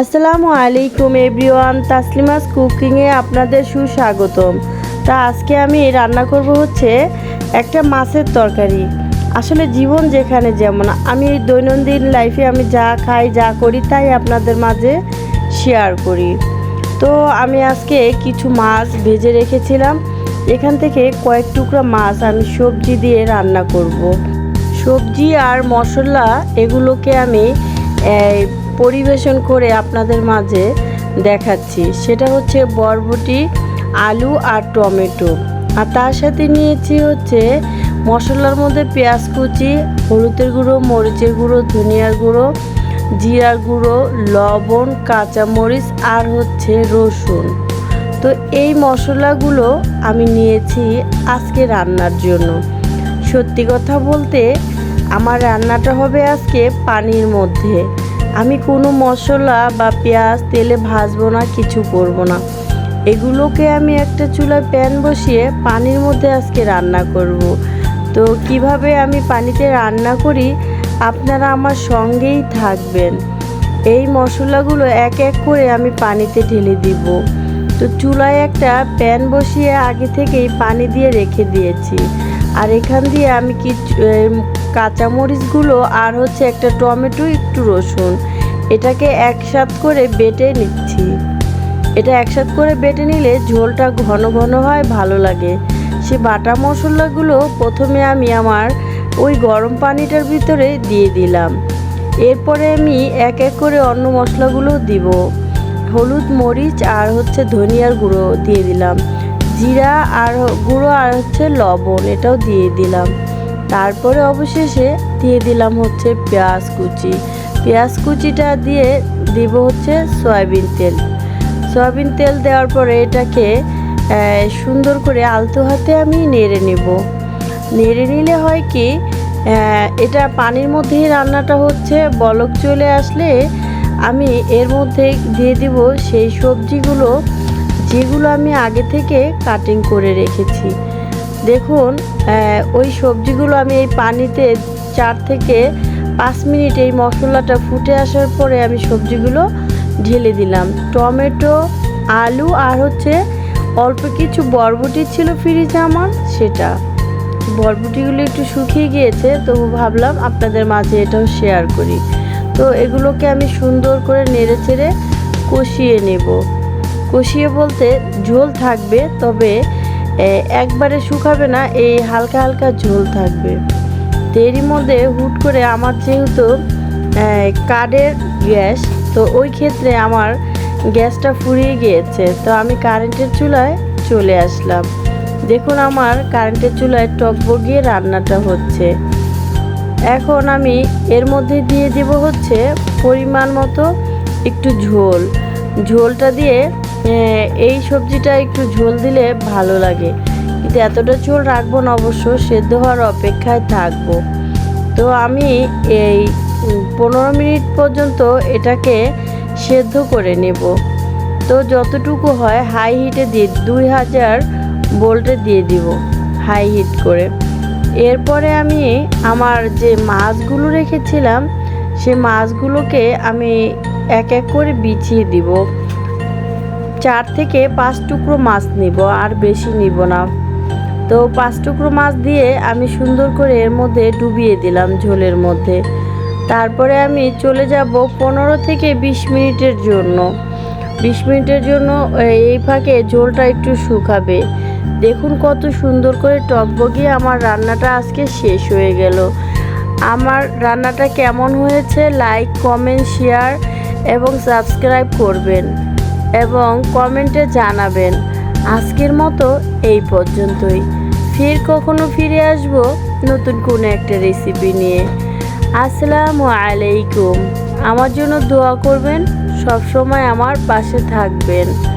আসসালামু আলাইকুম এভরিওয়ান, তাসলিমাস কুকিংয়ে আপনাদের সুস্বাগতম। তা আজকে আমি রান্না করব হচ্ছে একটা মাছের তরকারি। আসলে জীবন যেখানে যেমন, আমি দৈনন্দিন লাইফে আমি যা খাই, যা করি, তাই আপনাদের মাঝে শেয়ার করি। তো আমি আজকে কিছু মাছ ভেজে রেখেছিলাম। এখান থেকে কয়েক টুকরা মাছ আমি সবজি দিয়ে রান্না করব। সবজি আর মশলা, এগুলোকে আমি পরিবেশন করে আপনাদের মাঝে দেখাচ্ছি। সেটা হচ্ছে বরবটি, আলু আর টমেটো। আর তার সাথে নিয়েছি হচ্ছে মশলার মধ্যে পেঁয়াজ কুচি, হলুদের গুঁড়ো, মরিচের গুঁড়ো, ধনিয়ার গুঁড়ো, জিরার গুঁড়ো, লবণ, কাঁচামরিচ আর হচ্ছে রসুন। তো এই মশলাগুলো আমি নিয়েছি আজকে রান্নার জন্য। সত্যি কথা বলতে আমার রান্নাটা হবে আজকে পানির মধ্যে। আমি কোনো মশলা বা পেঁয়াজ, তেলে ভাজবো না, কিছু করব না। এগুলোকে আমি একটা চুলায় প্যান বসিয়ে পানির মধ্যে আজকে রান্না করব। তো কীভাবে আমি পানিতে রান্না করি, আপনারা আমার সঙ্গেই থাকবেন। এই মশলাগুলো এক এক করে আমি পানিতে ঢেলে দিব। তো চুলায় একটা প্যান বসিয়ে আগে থেকেই পানি দিয়ে রেখে দিয়েছি। আর এখান দিয়ে আমি কিছু কাঁচামরিচগুলো আর হচ্ছে একটা টমেটো, একটু রসুন। এটাকে একসাথ করে বেটে নিচ্ছি। এটা একসাথ করে বেটে নিলে ঝোলটা ঘন ঘন হয়, ভালো লাগে। সে বাটা মশলাগুলো প্রথমে আমি আমার ওই গরম পানিটার ভিতরে দিয়ে দিলাম। এরপরে আমি এক এক করে অন্য মশলাগুলো দিব। হলুদ, মরিচ আর হচ্ছে ধনিয়ার গুঁড়ো দিয়ে দিলাম। জিরা আর গুঁড়ো আর হচ্ছে লবণ, এটাও দিয়ে দিলাম। তারপরে অবশেষে দিয়ে দিলাম হচ্ছে পেঁয়াজ কুচি। পেঁয়াজ কুচিটা দিয়ে দিব হচ্ছে সয়াবিন তেল। সয়াবিন তেল দেওয়ার পরে এটাকে সুন্দর করে আলতো হাতে আমি নেড়ে নেব। নেড়ে নিলে হয় কি এটা পানির মধ্যেই রান্নাটা হচ্ছে, বলক চলে আসলে আমি এর মধ্যে দিয়ে দিব সেই সবজিগুলো, যেগুলো আমি আগে থেকে কাটিং করে রেখেছি। দেখুন ওই সবজিগুলো আমি এই পানিতে চার থেকে পাঁচ মিনিট এই মশলাটা ফুটে আসার পরে আমি সবজিগুলো ঢেলে দিলাম। টমেটো, আলু আর হচ্ছে অল্প কিছু বরবটি ছিল ফ্রিজে আমার, সেটা। বরবটিগুলো একটু শুকিয়ে গিয়েছে, তবু ভাবলাম আপনাদের মাঝে এটাও শেয়ার করি। তো এগুলোকে আমি সুন্দর করে নেড়ে চেড়ে কষিয়ে নেব। কষিয়ে বলতে ঝোল থাকবে, তবে একবারে শুকাবে না এই হালকা হালকা ঝোল থাকবে। এরই মধ্যে হুট করে আমার যেহেতু কার্ডের গ্যাস, তো ওই ক্ষেত্রে আমার গ্যাসটা ফুরিয়ে গিয়েছে। তো আমি কারেন্টের চুলায় চলে আসলাম। দেখুন আমার কারেন্টের চুলায় টক বগিয়ে রান্নাটা হচ্ছে। এখন আমি এর মধ্যে দিয়ে দেব হচ্ছে পরিমাণ মতো একটু ঝোল। ঝোলটা দিয়ে এই সবজিটা একটু ঝোল দিলে ভালো লাগে। কিন্তু এতটা ঝোল রাখব না অবশ্য, সেদ্ধ হওয়ার অপেক্ষায় থাকব। তো আমি এই পনেরো মিনিট পর্যন্ত এটাকে সেদ্ধ করে নেব। তো যতটুকু হয় হাই হিটে দিয়ে, দুই হাজার বোল্টে দিয়ে দিব হাই হিট করে। এরপরে আমি আমার যে মাছগুলো রেখেছিলাম, সে মাছগুলোকে আমি এক এক করে বিছিয়ে দিব। চার থেকে পাঁচ টুকরো মাছ নিব, আর বেশি নিব না। তো পাঁচ টুকরো মাছ দিয়ে আমি সুন্দর করে এর মধ্যে ডুবিয়ে দিলাম ঝোলের মধ্যে। তারপরে আমি চলে যাব পনেরো থেকে বিশ মিনিটের জন্য। বিশ মিনিটের জন্য এই ফাঁকে ঝোলটা একটু শুকাবে। দেখুন কত সুন্দর করে টকবগিয়ে আমার রান্নাটা আজকে শেষ হয়ে গেল। আমার রান্নাটা কেমন হয়েছে, লাইক, কমেন্ট, শেয়ার এবং সাবস্ক্রাইব করবেন। এবং কমেন্টে জানাবেন। আজকের মতো এই পর্যন্তই। ফির কখনো ফিরে আসব নতুন কোনো একটা রেসিপি নিয়ে। আসসালামু আলাইকুম। আমার জন্য দোয়া করবেন সব সময় আমার পাশে থাকবেন।